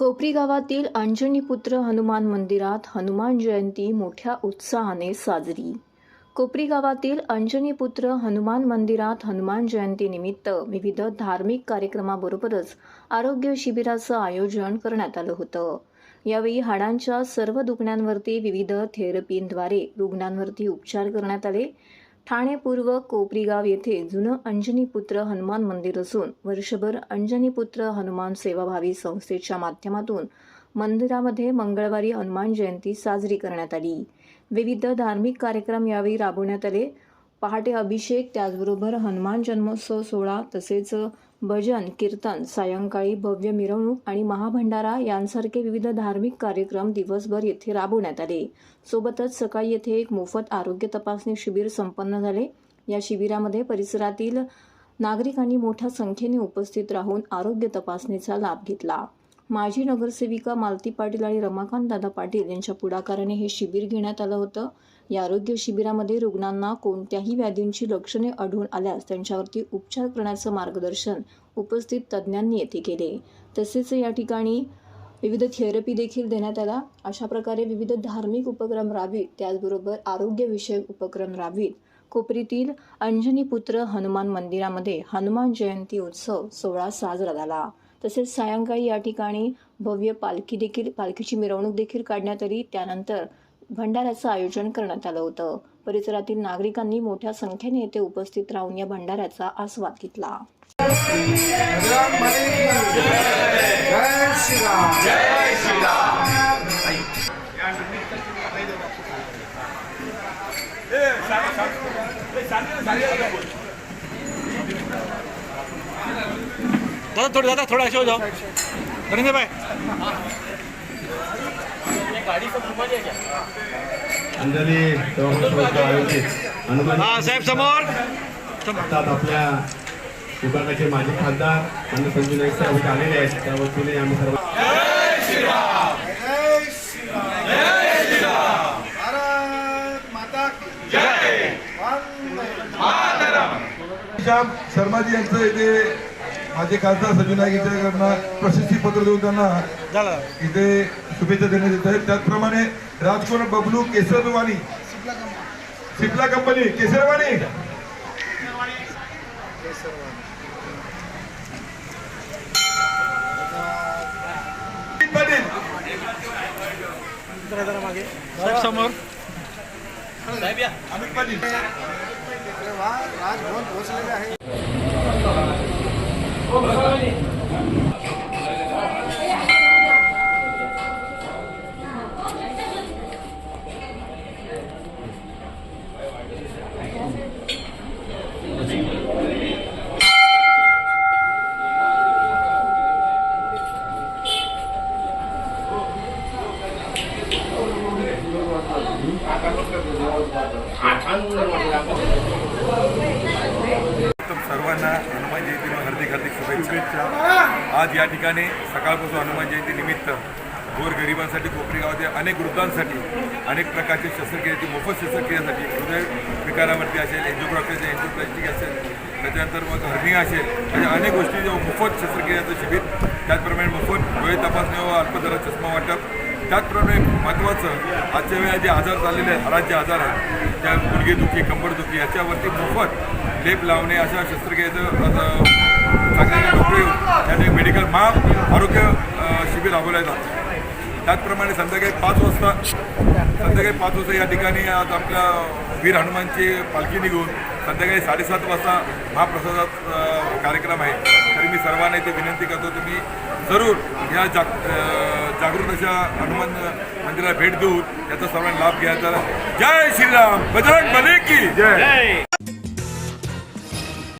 कोपरी गावातील अंजनीपुत्र हनुमान मंदिरात हनुमान जयंती मोठ्या उत्साहाने साजरी. कोपरी गावातील अंजनीपुत्र हनुमान मंदिरात हनुमान जयंतीनिमित्त विविध धार्मिक कार्यक्रमाबरोबरच आरोग्य शिबिराचं आयोजन करण्यात आलं होतं. यावेळी हाडांच्या सर्व दुखण्यांवरती विविध थेरपींद्वारे रुग्णांवरती उपचार करण्यात आले. ठाणे पूर्व कोपरीगाव येथे जुनं अंजनीपुत्र हनुमान मंदिर असून वर्षभर अंजनीपुत्र हनुमान सेवाभावी संस्थेच्या माध्यमातून मंदिरामध्ये मंगळवारी हनुमान जयंती साजरी करण्यात आली. विविध धार्मिक कार्यक्रम यावेळी राबवण्यात आले. पहाटे अभिषेक त्याचबरोबर हनुमान जन्मोत्सव सोहळा तसेच भजन कीर्तन सायंकाळी भव्य मिरवणूक आणि महाभंडारा यांसारखे विविध धार्मिक कार्यक्रम दिवसभर येथे राबवण्यात आले. सोबतच सकाळी येथे एक मोफत आरोग्य तपासणी शिबिर संपन्न झाले. या शिबिरामध्ये परिसरातील नागरिकांनी मोठ्या संख्येने उपस्थित राहून आरोग्य तपासणीचा लाभ घेतला. माजी नगरसेविका मालती पाटील आणि रमाकांत दादा पाटील यांच्या पुढाकाराने हे शिबिर घेण्यात आलं होतं. या आरोग्य शिबिरामध्ये रुग्णांना कोणत्याही व्याधींची लक्षणे आढळून आल्यास त्यांच्यावरती उपचार करण्याचं मार्गदर्शन उपस्थित तज्ज्ञांनी येथे केले. तसेच या ठिकाणी विविध थेरपी देखील देण्यात आला. अशा प्रकारे विविध धार्मिक उपक्रम राबवीत. त्याचबरोबर आरोग्यविषयक उपक्रम राबवीत. कोपरीतील अंजनीपुत्र हनुमान मंदिरामध्ये हनुमान जयंती उत्सव सोहळा साजरा झाला. तसेच सायंकाळी या ठिकाणी भव्य पालखी देखील पालखीची मिरवणूक देखील काढण्यात आली. त्यानंतर भंडाऱ्याचं आयोजन करण्यात आलं होतं. परिसरातील नागरिकांनी मोठ्या संख्येने येथे उपस्थित राहून या भंडाऱ्याचा आस्वाद घेतला बजरंग बली की जय श्री राम जय दादा थोडं दादा थोडं हो जाओ नरेंद्र भाई अंजली आयोजित हा साहेब समोर आपल्या विभागाचे माजी खासदार आणि संजय नाईक साहेब इथे आलेले आहेत त्या वतीने आम्ही सर्व शर्माजी यांचं इथे माझे खासदार संजय नाईक यांच्याकडनं प्रशस्ती पत्र देऊन त्यांना इथे शुभेच्छा देण्यात येत आहेत. त्याचप्रमाणे Rajkot Bablu Kesarwani. Cipla company Kesarwani. Patil. समोर. अमित पाटील. राजभवन पोहोचलेले आहे. सर्वांना हनुमान जयंती हार्दिक हार्दिक शुभेच्छा. आज या ठिकाणी सकाळपासून हनुमान जयंती निमित्त गोरगरिबांसाठी कोपरी गावातील अनेक वृद्धांसाठी अनेक प्रकारची शस्त्रक्रियाची मोफत शस्त्रक्रियेसाठी हृदय विकारावरती असेल एन्जिओग्राफी असेल एन्जिओप्लास्टिक असेल त्याच्यानंतर मग हर्निंग असेल अशा अनेक गोष्टी मोफत शस्त्रक्रियाचं शिबिर त्याचप्रमाणे मोफत डोळे तपासणी व अल्पदरात चष्मा वाटप त्याचप्रमाणे महत्त्वाचं आजच्या वेळा जे आजार झालेले आहेत हाडाचे आजार आहेत त्या गुडघेदुखी कंबरदुखी याच्यावरती मोफत लेप लावणे अशा शस्त्रक्रियेचं आता चांगल्या त्याने मेडिकल महा आरोग्य शिबिर राबवल्या जातं. त्याचप्रमाणे संध्याकाळी पाच वाजता संध्याकाळी पाच वाजता या ठिकाणी आज आपल्या वीर हनुमानची पालखी निघून संध्याकाळी साडेसात वाजता महाप्रसादात कार्यक्रम आहे. तरी मी सर्वांना इथे विनंती करतो तुम्ही जरूर या जाग जागृत अशा हनुमान मंदिराला भेट देऊन याचा सर्वांना लाभ घ्यायचा. जय श्रीराम. बजरंग बली की. जय.